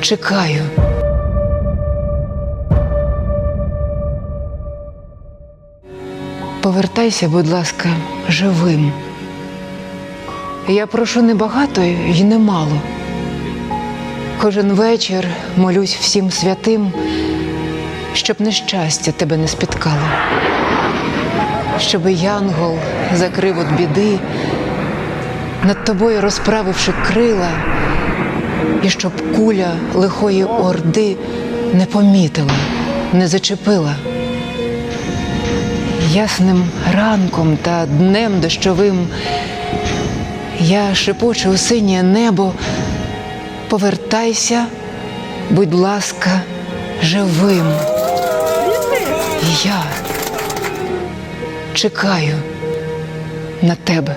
чекаю. Повертайся, будь ласка, живим. Я прошу не багато і не мало. Кожен вечір молюсь всім святим, щоб нещастя тебе не спіткало, щоб янгол закрив от біди, над тобою розправивши крила, і щоб куля лихої орди не помітила, не зачепила. Ясним ранком та днем дощовим я шепочу у синє небо. Повертайся, будь ласка, живим. І Я чекаю на тебе.